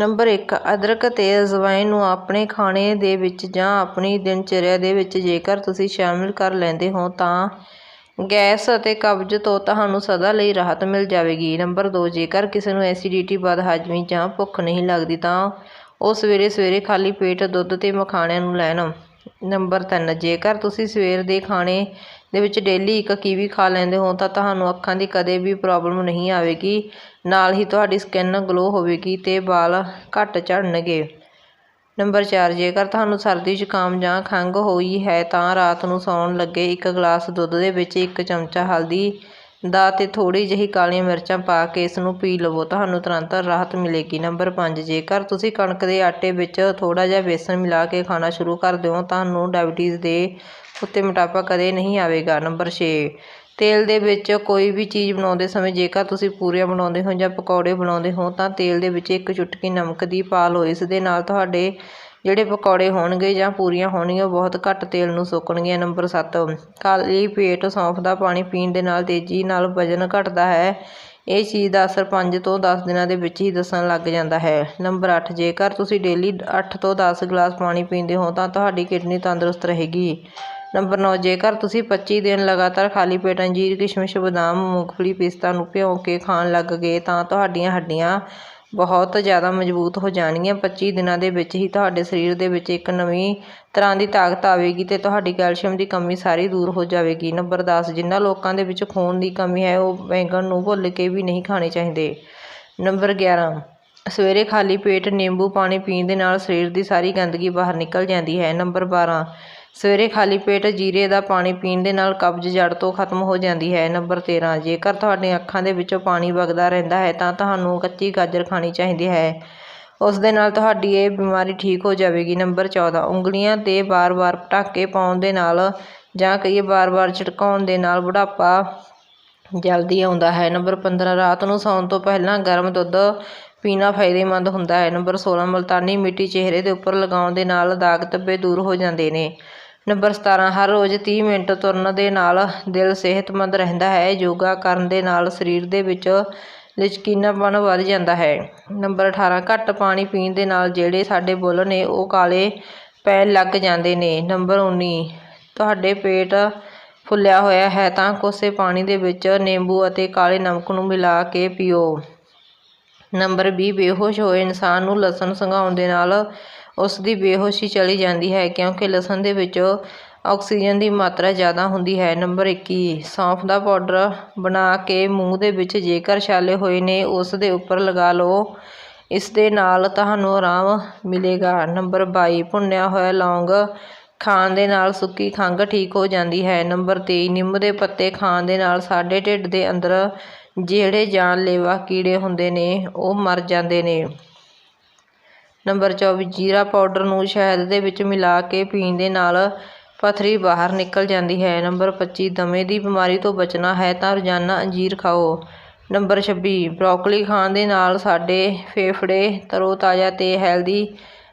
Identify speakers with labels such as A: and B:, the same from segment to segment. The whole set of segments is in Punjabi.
A: ਨੰਬਰ ਇੱਕ, ਅਦਰਕ ਅਤੇ ਅਜਵਾਇਨ ਨੂੰ ਆਪਣੇ ਖਾਣੇ ਦੇ ਵਿੱਚ ਜਾਂ ਆਪਣੀ ਦਿਨਚਰਿਆ ਦੇ ਵਿੱਚ ਜੇਕਰ ਤੁਸੀਂ ਸ਼ਾਮਿਲ ਕਰ ਲੈਂਦੇ ਹੋ ਤਾਂ ਗੈਸ ਅਤੇ ਕਬਜ਼ ਤੋਂ ਤੁਹਾਨੂੰ ਸਦਾ ਲਈ ਰਾਹਤ ਮਿਲ ਜਾਵੇਗੀ। ਨੰਬਰ ਦੋ, ਜੇਕਰ ਕਿਸੇ ਨੂੰ ਐਸਿਡਿਟੀ ਬਦਹਜ਼ਮੀ ਜਾਂ ਭੁੱਖ ਨਹੀਂ ਲੱਗਦੀ ਤਾਂ ਉਹ ਸਵੇਰੇ ਸਵੇਰੇ ਖਾਲੀ ਪੇਟ ਦੁੱਧ ਤੇ ਮਖਾਣਿਆਂ ਨੂੰ ਲੈਣ ਨੰਬਰ ਤਿੰਨ, ਜੇਕਰ ਤੁਸੀਂ ਸਵੇਰ ਦੇ ਖਾਣੇ ਦੇ ਵਿੱਚ ਡੇਲੀ ਇੱਕ ਕੀਵੀ ਖਾ ਲੈਂਦੇ ਹੋ, ਤਾਂ ਤੁਹਾਨੂੰ ਅੱਖਾਂ ਦੀ ਕਦੇ ਵੀ ਪ੍ਰੋਬਲਮ ਨਹੀਂ ਆਵੇਗੀ। ਨਾਲ ਹੀ ਤੁਹਾਡੀ ਸਕਿਨ ਗਲੋ ਹੋਵੇਗੀ ਤੇ ਵਾਲ ਘੱਟ ਝੜਨਗੇ। ਨੰਬਰ ਚਾਰ, ਜੇਕਰ ਤੁਹਾਨੂੰ ਸਰਦੀ ਜ਼ੁਕਾਮ ਜਾਂ ਖੰਘ ਹੋਈ ਹੈ, ਤਾਂ ਰਾਤ ਨੂੰ ਸੌਣ ਲੱਗੇ ਇੱਕ ਗਲਾਸ ਦੁੱਧ ਦੇ ਵਿੱਚ ਇੱਕ ਚਮਚਾ ਹਲਦੀ ਦਾ ਤੇ ਥੋੜ੍ਹੀ ਜਿਹੀ ਕਾਲੀਆਂ ਮਿਰਚਾਂ ਪਾ ਕੇ ਇਸ ਨੂੰ ਪੀ ਲਵੋ। ਤੁਹਾਨੂੰ ਤੁਰੰਤ ਰਾਹਤ ਮਿਲੇਗੀ। ਨੰਬਰ ਪੰਜ, ਜੇਕਰ ਤੁਸੀਂ ਕਣਕ ਦੇ ਆਟੇ ਵਿੱਚ ਥੋੜ੍ਹਾ ਜਿਹਾ ਬੇਸਣ ਮਿਲਾ ਕੇ ਖਾਣਾ ਸ਼ੁਰੂ ਕਰ ਦਿਓ, ਤੁਹਾਨੂੰ ਡਾਇਬਟੀਜ਼ ਦੇ ਉੱਤੇ ਮੋਟਾਪਾ ਕਦੇ ਨਹੀਂ ਆਵੇਗਾ। ਨੰਬਰ ਛੇ, ਤੇਲ ਦੇ ਵਿੱਚ ਕੋਈ ਵੀ ਚੀਜ਼ ਬਣਾਉਂਦੇ ਸਮੇਂ, ਜੇਕਰ ਤੁਸੀਂ ਪੂਰੀਆਂ ਬਣਾਉਂਦੇ ਹੋ ਜਾਂ ਪਕੌੜੇ ਬਣਾਉਂਦੇ ਹੋ, ਤਾਂ ਤੇਲ ਦੇ ਵਿੱਚ ਇੱਕ ਚੁਟਕੀ ਨਮਕ ਦੀ ਪਾ ਲਓ। ਇਸ ਦੇ ਨਾਲ ਤੁਹਾਡੇ ਜਿਹੜੇ ਪਕੌੜੇ ਹੋਣਗੇ ਜਾਂ ਪੂਰੀਆਂ ਹੋਣਗੀਆਂ, ਉਹ ਬਹੁਤ ਘੱਟ ਤੇਲ ਨੂੰ ਸੋਕਣਗੀਆਂ। ਨੰਬਰ ਸੱਤ, ਖਾਲੀ ਪੇਟ ਸੌਂਫ ਦਾ ਪਾਣੀ ਪੀਣ ਦੇ ਨਾਲ ਤੇਜ਼ੀ ਨਾਲ ਵਜ਼ਨ ਘਟਦਾ ਹੈ। ਇਹ ਚੀਜ਼ ਦਾ ਅਸਰ 5 ਤੋਂ 10 ਦਿਨਾਂ ਦੇ ਵਿੱਚ ਹੀ ਦੱਸਣ ਲੱਗ ਜਾਂਦਾ ਹੈ। ਨੰਬਰ 8 ਜੇਕਰ ਤੁਸੀਂ ਡੇਲੀ 8 ਤੋਂ 10 ਗਲਾਸ ਪਾਣੀ ਪੀਂਦੇ ਹੋ, ਤਾਂ ਤੁਹਾਡੀ ਕਿਡਨੀ ਤੰਦਰੁਸਤ ਰਹੇਗੀ। ਨੰਬਰ 9 ਜੇਕਰ ਤੁਸੀਂ 25 ਦਿਨ ਲਗਾਤਾਰ ਖਾਲੀ ਪੇਟ ਅੰਜੀਰ ਕਿਸ਼ਮਿਸ਼ ਬਦਾਮ, ਮੂੰਗਫਲੀ, ਪਿਸਤਾ ਨੂੰ ਭਿਓ ਕੇ ਖਾਣ ਲੱਗ ਗਏ, ਤਾਂ ਤੁਹਾਡੀਆਂ ਹੱਡੀਆਂ ਬਹੁਤ ਜ਼ਿਆਦਾ ਮਜ਼ਬੂਤ ਹੋ ਜਾਣਗੀਆਂ। 25 ਦਿਨਾਂ ਦੇ ਵਿੱਚ ਹੀ ਤੁਹਾਡੇ ਸਰੀਰ ਦੇ ਵਿੱਚ ਇੱਕ ਨਵੀਂ ਤਰ੍ਹਾਂ ਦੀ ਤਾਕਤ ਆਵੇਗੀ ਤੇ ਤੁਹਾਡੀ ਕੈਲਸ਼ੀਅਮ ਦੀ ਕਮੀ ਸਾਰੀ ਦੂਰ ਹੋ ਜਾਵੇਗੀ। ਨੰਬਰ 10 ਜਿਨ੍ਹਾਂ ਲੋਕਾਂ ਦੇ ਵਿੱਚ ਖੂਨ ਦੀ ਕਮੀ ਹੈ, ਉਹ ਬੈਂਗਣ ਨੂੰ ਭੁੱਲ ਕੇ ਵੀ ਨਹੀਂ ਖਾਣੇ ਚਾਹੀਦੇ। ਨੰਬਰ 11 ਸਵੇਰੇ ਖਾਲੀ ਪੇਟ ਨਿੰਬੂ ਪਾਣੀ ਪੀਣ ਦੇ ਨਾਲ ਸਰੀਰ ਦੀ ਸਾਰੀ ਗੰਦਗੀ ਬਾਹਰ ਨਿਕਲ ਜਾਂਦੀ ਹੈ। ਨੰਬਰ 12 ਸਵੇਰੇ ਖਾਲੀ ਪੇਟ ਜੀਰੇ ਦਾ ਪਾਣੀ ਪੀਣ ਦੇ ਨਾਲ ਕਬਜ਼ ਜੜ ਤੋਂ ਖਤਮ ਹੋ ਜਾਂਦੀ ਹੈ। ਨੰਬਰ 13 ਜੇਕਰ ਤੁਹਾਡੀਆਂ ਅੱਖਾਂ ਦੇ ਵਿੱਚੋਂ ਪਾਣੀ ਵਗਦਾ ਰਹਿੰਦਾ ਹੈ ਤਾਂ ਤੁਹਾਨੂੰ ਕੱਚੀ ਗਾਜਰ ਖਾਣੀ ਚਾਹੀਦੀ ਹੈ। ਉਸ ਦੇ ਨਾਲ ਤੁਹਾਡੀ ਇਹ ਬਿਮਾਰੀ ਠੀਕ ਹੋ ਜਾਵੇਗੀ। ਨੰਬਰ 14 ਉਂਗਲੀਆਂ 'ਤੇ ਵਾਰ-ਵਾਰ ਪਟਾਕੇ ਪਾਉਣ ਦੇ ਨਾਲ ਜਾਂ ਕਈ ਵਾਰ-ਵਾਰ ਝਟਕਾਉਣ ਦੇ ਨਾਲ ਬੁਢਾਪਾ ਜਲਦੀ ਆਉਂਦਾ ਹੈ। ਨੰਬਰ 15 ਰਾਤ ਨੂੰ ਸੌਣ ਤੋਂ ਪਹਿਲਾਂ ਗਰਮ ਦੁੱਧ ਪੀਣਾ ਫਾਇਦੇਮੰਦ ਹੁੰਦਾ ਹੈ। ਨੰਬਰ 16 ਮੁਲਤਾਨੀ ਮਿੱਟੀ ਚਿਹਰੇ ਦੇ ਉੱਪਰ ਲਗਾਉਣ ਦੇ ਨਾਲ ਦਾਗ ਧੱਬੇ ਦੂਰ ਹੋ ਜਾਂਦੇ ਨੇ। ਨੰਬਰ 17 ਹਰ ਰੋਜ਼ 30 ਮਿੰਟ ਤੁਰਨ ਦੇ ਨਾਲ ਦਿਲ ਸਿਹਤਮੰਦ ਰਹਿੰਦਾ ਹੈ। ਯੋਗਾ ਕਰਨ ਦੇ ਨਾਲ ਸਰੀਰ ਦੇ ਵਿੱਚ ਲਚਕੀਨਾਪਣ ਵੱਧ ਜਾਂਦਾ ਹੈ। ਨੰਬਰ 18 ਘੱਟ ਪਾਣੀ ਪੀਣ ਦੇ ਨਾਲ ਜਿਹੜੇ ਸਾਡੇ ਬੁੱਲ ਨੇ, ਉਹ ਕਾਲੇ ਪੈਣ ਲੱਗ ਜਾਂਦੇ ਨੇ। ਨੰਬਰ 19 ਤੁਹਾਡੇ ਪੇਟ ਫੁੱਲਿਆ ਹੋਇਆ ਹੈ ਤਾਂ ਕੋਸੇ ਪਾਣੀ ਦੇ ਵਿੱਚ ਨਿੰਬੂ ਅਤੇ ਕਾਲੇ ਨਮਕ ਨੂੰ ਮਿਲਾ ਕੇ ਪੀਓ। ਨੰਬਰ 20 ਬੇਹੋਸ਼ ਹੋਏ ਇਨਸਾਨ ਨੂੰ ਲਸਣ ਸੰਘਾਉਣ ਦੇ ਨਾਲ ਉਸ ਦੀ ਬੇਹੋਸ਼ੀ ਚਲੀ ਜਾਂਦੀ ਹੈ, ਕਿਉਂਕਿ ਲਸਣ ਦੇ ਵਿੱਚ ਆਕਸੀਜਨ ਦੀ ਮਾਤਰਾ ਜ਼ਿਆਦਾ ਹੁੰਦੀ ਹੈ। ਨੰਬਰ 21 ਸੌਂਫ ਦਾ ਪਾਊਡਰ ਬਣਾ ਕੇ ਮੂੰਹ ਦੇ ਵਿੱਚ ਜੇਕਰ ਛਾਲੇ ਹੋਏ ਨੇ, ਉਸ ਦੇ ਉੱਪਰ ਲਗਾ ਲਓ। ਇਸ ਦੇ ਨਾਲ ਤੁਹਾਨੂੰ ਆਰਾਮ ਮਿਲੇਗਾ। ਨੰਬਰ 22 ਭੁੰਨਿਆ ਹੋਇਆ ਲੌਂਗ ਖਾਣ ਦੇ ਨਾਲ ਸੁੱਕੀ ਖੰਘ ਠੀਕ ਹੋ ਜਾਂਦੀ ਹੈ। ਨੰਬਰ 23 ਨਿੰਮ ਦੇ ਪੱਤੇ ਖਾਣ ਦੇ ਨਾਲ ਸਾਡੇ ਢਿੱਡ ਦੇ ਅੰਦਰ ਜਿਹੜੇ ਜਾਨਲੇਵਾ ਕੀੜੇ ਹੁੰਦੇ ਨੇ, ਉਹ ਮਰ ਜਾਂਦੇ ਨੇ। ਨੰਬਰ 24 ਜੀਰਾ ਪਾਊਡਰ ਨੂੰ ਸ਼ਹਿਦ ਦੇ ਵਿੱਚ ਮਿਲਾ ਕੇ ਪੀਣ ਦੇ ਨਾਲ ਪਥਰੀ ਬਾਹਰ ਨਿਕਲ ਜਾਂਦੀ ਹੈ। ਨੰਬਰ 25 ਦਮੇ ਦੀ ਬਿਮਾਰੀ ਤੋਂ ਬਚਣਾ ਹੈ ਤਾਂ ਰੋਜ਼ਾਨਾ ਅੰਜੀਰ ਖਾਓ। ਨੰਬਰ 26 ਬਰੋਕਲੀ ਖਾਣ ਦੇ ਨਾਲ ਸਾਡੇ ਫੇਫੜੇ ਤਰੋਤਾਜ਼ਾ ਤੇ ਹੈਲਦੀ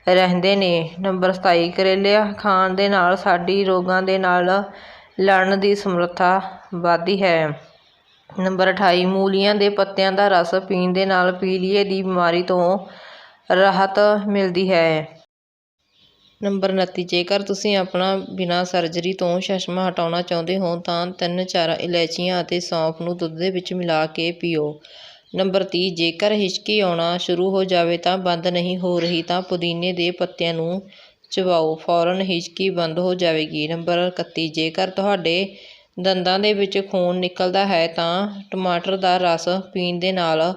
A: ਰਹਿੰਦੇ ਨੇ। ਨੰਬਰ 27 ਕਰੇਲਿਆ ਖਾਣ ਦੇ ਨਾਲ ਸਾਡੀ ਰੋਗਾਂ ਦੇ ਨਾਲ ਲੜਨ ਦੀ ਸਮਰੱਥਾ ਵੱਧਦੀ ਹੈ। ਨੰਬਰ 28 ਮੂਲੀਆਂ ਦੇ ਪੱਤਿਆਂ ਦਾ ਰਸ ਪੀਣ ਦੇ ਨਾਲ ਪੀਲੀਏ ਦੀ ਬਿਮਾਰੀ ਤੋਂ ਰਾਹਤ ਮਿਲਦੀ ਹੈ। ਨੰਬਰ 29 ਜੇਕਰ ਤੁਸੀਂ ਆਪਣਾ ਬਿਨਾਂ ਸਰਜਰੀ ਤੋਂ ਚਸ਼ਮਾ ਹਟਾਉਣਾ ਚਾਹੁੰਦੇ ਹੋ, ਤਾਂ ਤਿੰਨ ਚਾਰ ਇਲਾਇਚੀਆਂ ਅਤੇ ਸੌਂਫ ਨੂੰ ਦੁੱਧ ਦੇ ਵਿੱਚ ਮਿਲਾ ਕੇ ਪੀਓ। ਨੰਬਰ 30 ਜੇਕਰ ਹਿਚਕੀ ਆਉਣਾ ਸ਼ੁਰੂ ਹੋ ਜਾਵੇ ਤਾਂ ਬੰਦ ਨਹੀਂ ਹੋ ਰਹੀ ਤਾਂ ਪੁਦੀਨੇ ਦੇ ਪੱਤਿਆਂ ਨੂੰ ਚਬਾਓ, ਫੌਰਨ ਹਿਚਕੀ ਬੰਦ ਹੋ ਜਾਵੇਗੀ। ਨੰਬਰ 31 ਜੇਕਰ ਤੁਹਾਡੇ ਦੰਦਾਂ ਦੇ ਵਿੱਚ ਖੂਨ ਨਿਕਲਦਾ ਹੈ ਤਾਂ ਟਮਾਟਰ ਦਾ ਰਸ ਪੀਣ ਦੇ ਨਾਲ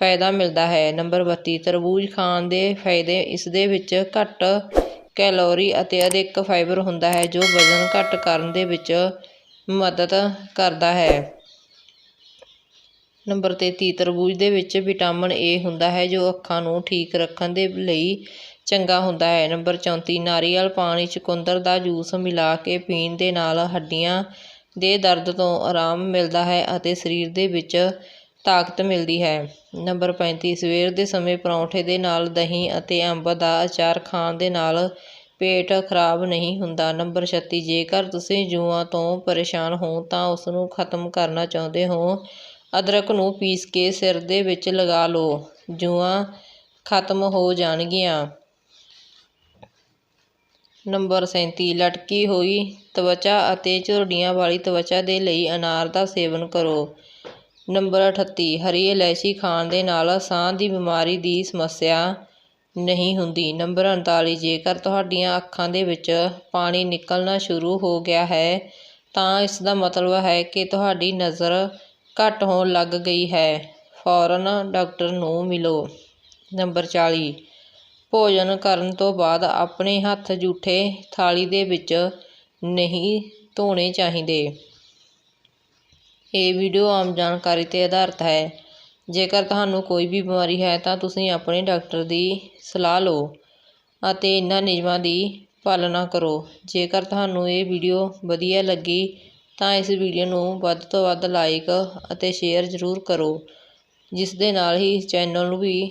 A: ਫਾਇਦਾ ਮਿਲਦਾ ਹੈ। ਨੰਬਰ 32 ਤਰਬੂਜ ਖਾਣ ਦੇ ਫਾਇਦੇ ਇਸ ਦੇ ਵਿੱਚ ਘੱਟ ਕੈਲੋਰੀ ਅਤੇ ਅਧਿਕ ਫਾਈਬਰ ਹੁੰਦਾ ਹੈ, ਜੋ ਵਜ਼ਨ ਘੱਟ ਕਰਨ ਦੇ ਵਿੱਚ ਮਦਦ ਕਰਦਾ ਹੈ। ਨੰਬਰ 33 ਤਰਬੂਜ ਦੇ ਵਿੱਚ ਵਿਟਾਮਿਨ ਏ ਹੁੰਦਾ ਹੈ, ਜੋ ਅੱਖਾਂ ਨੂੰ ਠੀਕ ਰੱਖਣ ਦੇ ਲਈ ਚੰਗਾ ਹੁੰਦਾ ਹੈ। ਨੰਬਰ 34 ਨਾਰੀਅਲ ਪਾਣੀ, ਚੁਕੰਦਰ ਦਾ ਜੂਸ ਮਿਲਾ ਕੇ ਪੀਣ ਦੇ ਨਾਲ ਹੱਡੀਆਂ ਦੇ ਦਰਦ ਤੋਂ ਆਰਾਮ ਮਿਲਦਾ ਹੈ ਅਤੇ ਸਰੀਰ ਦੇ ਵਿੱਚ ਤਾਕਤ ਮਿਲਦੀ ਹੈ। ਨੰਬਰ 35 ਸਵੇਰ ਦੇ ਸਮੇਂ ਪਰੌਂਠੇ ਦੇ ਨਾਲ ਦਹੀਂ ਅਤੇ ਅੰਬ ਦਾ ਅਚਾਰ ਖਾਣ ਦੇ ਨਾਲ ਪੇਟ ਖਰਾਬ ਨਹੀਂ ਹੁੰਦਾ। ਨੰਬਰ 36 ਜੇਕਰ ਤੁਸੀਂ ਜੂਆਂ ਤੋਂ ਪਰੇਸ਼ਾਨ ਹੋ ਤਾਂ ਉਸ ਨੂੰ ਖਤਮ ਕਰਨਾ ਚਾਹੁੰਦੇ ਹੋ, ਅਦਰਕ ਨੂੰ ਪੀਸ ਕੇ ਸਿਰ ਦੇ ਵਿੱਚ ਲਗਾ ਲਓ। ਜੂਆਂ ਖਤਮ ਹੋ ਜਾਣਗੀਆਂ। ਨੰਬਰ 37 ਲਟਕੀ ਹੋਈ ਤਵਚਾ ਅਤੇ ਝੁਰੜੀਆਂ ਵਾਲੀ ਤਵਚਾ ਦੇ ਲਈ ਅਨਾਰ ਦਾ ਸੇਵਨ ਕਰੋ। ਨੰਬਰ 38 ਹਰੀ ਇਲਾਇਚੀ ਖਾਣ ਦੇ ਨਾਲ ਸਾਹ ਦੀ ਬਿਮਾਰੀ ਦੀ ਸਮੱਸਿਆ ਨਹੀਂ ਹੁੰਦੀ। ਨੰਬਰ 39 ਜੇਕਰ ਤੁਹਾਡੀਆਂ ਅੱਖਾਂ ਦੇ ਵਿੱਚ ਪਾਣੀ ਨਿਕਲਣਾ ਸ਼ੁਰੂ ਹੋ ਗਿਆ ਹੈ, ਤਾਂ ਇਸ ਦਾ ਮਤਲਬ ਹੈ ਕਿ ਤੁਹਾਡੀ ਨਜ਼ਰ ਘੱਟ ਹੋਣ ਲੱਗ ਗਈ ਹੈ। ਫੌਰਨ ਡਾਕਟਰ ਨੂੰ ਮਿਲੋ। ਨੰਬਰ 40 ਭੋਜਨ ਕਰਨ ਤੋਂ ਬਾਅਦ ਆਪਣੇ ਹੱਥ ਜੂਠੇ ਥਾਲੀ ਦੇ ਵਿੱਚ ਨਹੀਂ ਧੋਣੇ ਚਾਹੀਦੇ। ਇਹ ਵੀਡੀਓ ਆਮ ਜਾਣਕਾਰੀ 'ਤੇ ਆਧਾਰਿਤ ਹੈ। ਜੇਕਰ ਤੁਹਾਨੂੰ ਕੋਈ ਵੀ ਬਿਮਾਰੀ ਹੈ ਤਾਂ ਤੁਸੀਂ ਆਪਣੇ ਡਾਕਟਰ ਦੀ ਸਲਾਹ ਲਓ ਅਤੇ ਇਹਨਾਂ ਨਿਯਮਾਂ ਦੀ ਪਾਲਣਾ ਕਰੋ। ਜੇਕਰ ਤੁਹਾਨੂੰ ਇਹ ਵੀਡੀਓ ਵਧੀਆ ਲੱਗੀ ਤਾਂ ਇਸ ਵੀਡੀਓ ਨੂੰ ਵੱਧ ਤੋਂ ਵੱਧ ਲਾਈਕ ਅਤੇ ਸ਼ੇਅਰ ਜ਼ਰੂਰ ਕਰੋ, ਜਿਸ ਦੇ ਨਾਲ ਹੀ ਚੈਨਲ ਨੂੰ ਵੀ